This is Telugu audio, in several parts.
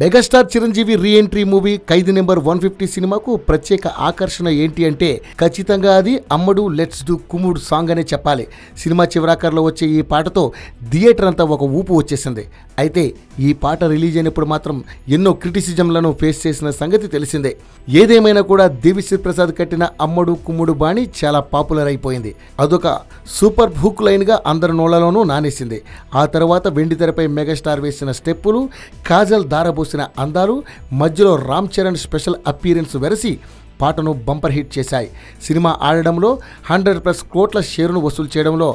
Megastar Chiranjeevi re entry movie Khaidi number one fifty సినిమాకు ప్రత్యేక ఆకర్షణ ఏంటి అంటే ఖచ్చితంగా అది అమ్మడు లెట్స్ డు కుమ్ముడు సాంగ్ అనే చెప్పాలి. సినిమా చివరాకర్లో వచ్చే ఈ పాటతో థియేటర్ అంతా ఒక ఊపు వచ్చేసింది. అయితే ఈ పాట రిలీజ్ అయినప్పుడు మాత్రం ఎన్నో క్రిటిసిజంలను ఫేస్ చేసిన సంగతి తెలిసిందే. ఏదేమైనా కూడా దేవిశ్రీ ప్రసాద్ కట్టిన అమ్మడు కుమ్ముడు బాణి చాలా పాపులర్ అయిపోయింది. అదొక సూపర్ హుక్ లైన్గా అందరి నోళ్ళలోనూ నానేసింది. ఆ తర్వాత వెండి తెరపై మెగాస్టార్ వేసిన స్టెప్పులు కాజల్ దారబో దారబోసిన అందాలు మధ్యలో రామ్ చరణ్ స్పెషల్ అపీరెన్స్ వెరసి పాటను బంపర్ హిట్ చేశాయి. సినిమా ఆడడంలో హండ్రెడ్ ప్లస్ కోట్ల షేరును వసూలు చేయడంలో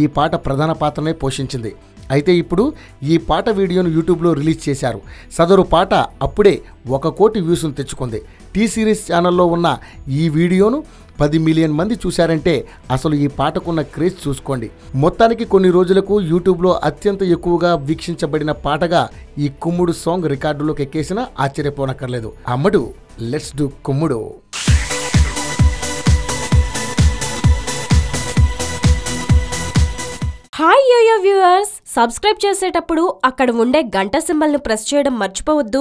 ఈ పాట ప్రధాన పాత్రనే పోషించింది. అయితే ఇప్పుడు ఈ పాట వీడియోను యూట్యూబ్లో రిలీజ్ చేశారు. సదరు పాట అప్పుడే ఒక కోటి వ్యూస్ను తెచ్చుకుంది. టీ సిరీస్ ఛానల్లో ఉన్న ఈ వీడియోను పది మిలియన్ మంది చూశారంటే అసలు ఈ పాటకున్న క్రేజ్ చూసుకోండి. మొత్తానికి కొన్ని రోజులకు యూట్యూబ్లో అత్యంత ఎక్కువగా వీక్షించబడిన పాటగా ఈ కుమ్ముడు సాంగ్ రికార్డులోకి ఎక్కేసినా ఆశ్చర్యపోనక్కర్లేదు. అమ్మడు లెట్స్ డు కుమ్ముడు. వ్యూవర్స్ సబ్స్క్రైబ్ చేసేటప్పుడు అక్కడ ఉండే గంట సింబల్ను ప్రెస్ చేయడం మర్చిపోవద్దు.